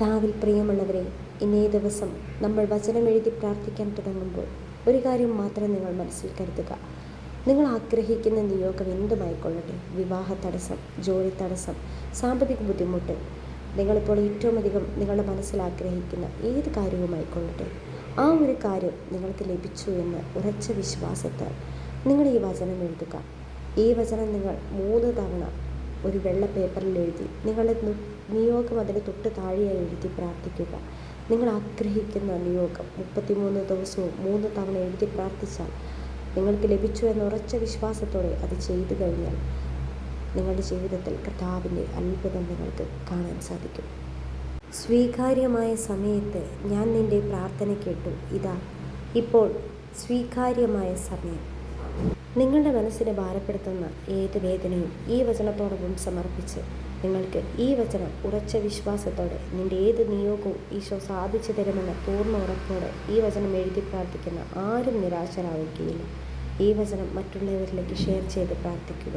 കർത്താവിൽ പ്രിയമുള്ളവരെ ഇന്നേ ദിവസം നമ്മൾ വചനം എഴുതി പ്രാർത്ഥിക്കാൻ തുടങ്ങുമ്പോൾ ഒരു കാര്യം മാത്രം നിങ്ങൾ മനസ്സിൽ കരുതുക. നിങ്ങൾ ആഗ്രഹിക്കുന്ന നിയോഗം എന്തുമായിക്കൊള്ളട്ടെ? വിവാഹ തടസ്സം ജോലി തടസ്സം സാമ്പത്തിക ബുദ്ധിമുട്ട്. നിങ്ങളിപ്പോൾ ഏറ്റവും അധികം നിങ്ങളുടെ മനസ്സിൽ ആഗ്രഹിക്കുന്ന ഏത് കാര്യവുമായിക്കൊള്ളട്ടെ? ആ ഒരു കാര്യം നിങ്ങൾക്ക് ലഭിച്ചു എന്ന് ഉറച്ച വിശ്വാസത്താൽ നിങ്ങൾ ഈ വചനം എഴുതുക. ഈ വചനം നിങ്ങൾ മൂന്ന് തവണ ഒരു വെള്ള പേപ്പറിൽ എഴുതി നിങ്ങളുടെ നിയോഗം അതിന് തൊട്ട് താഴെയായി എഴുതി പ്രാർത്ഥിക്കുക. നിങ്ങൾ ആഗ്രഹിക്കുന്ന നിയോഗം മുപ്പത്തിമൂന്ന് ദിവസവും മൂന്ന് തവണ എഴുതി പ്രാർത്ഥിച്ചാൽ നിങ്ങൾക്ക് ലഭിച്ചു എന്ന ഉറച്ച വിശ്വാസത്തോടെ അത് ചെയ്തു കഴിഞ്ഞാൽ നിങ്ങളുടെ ജീവിതത്തിൽ കർത്താവിന്റെ അത്ഭുതം നിങ്ങൾക്ക് കാണാൻ സാധിക്കും. സ്വീകാര്യമായ സമയത്ത് ഞാൻ നിന്റെ പ്രാർത്ഥന കേട്ടു. ഇതാ ഇപ്പോൾ സ്വീകാര്യമായ സമയം. നിങ്ങളുടെ മനസ്സിനെ ഭാരപ്പെടുത്തുന്ന ഏത് വേദനയും ഈ വചനത്തോടൊപ്പം സമർപ്പിച്ച് നിങ്ങൾക്ക് ഈ വചനം ഉറച്ച വിശ്വാസത്തോടെ നിന്റെ ഏത് നിയോഗവും ഈശോ സാധിച്ചു തരുമെന്ന പൂർണ ഉറപ്പോടെ ഈ വചനം എഴുതി പ്രാർത്ഥിക്കുന്ന ആരും നിരാശരാവുകയില്ല. ഈ വചനം മറ്റുള്ളവരിലേക്ക് ഷെയർ ചെയ്ത് പ്രാർത്ഥിക്കുക.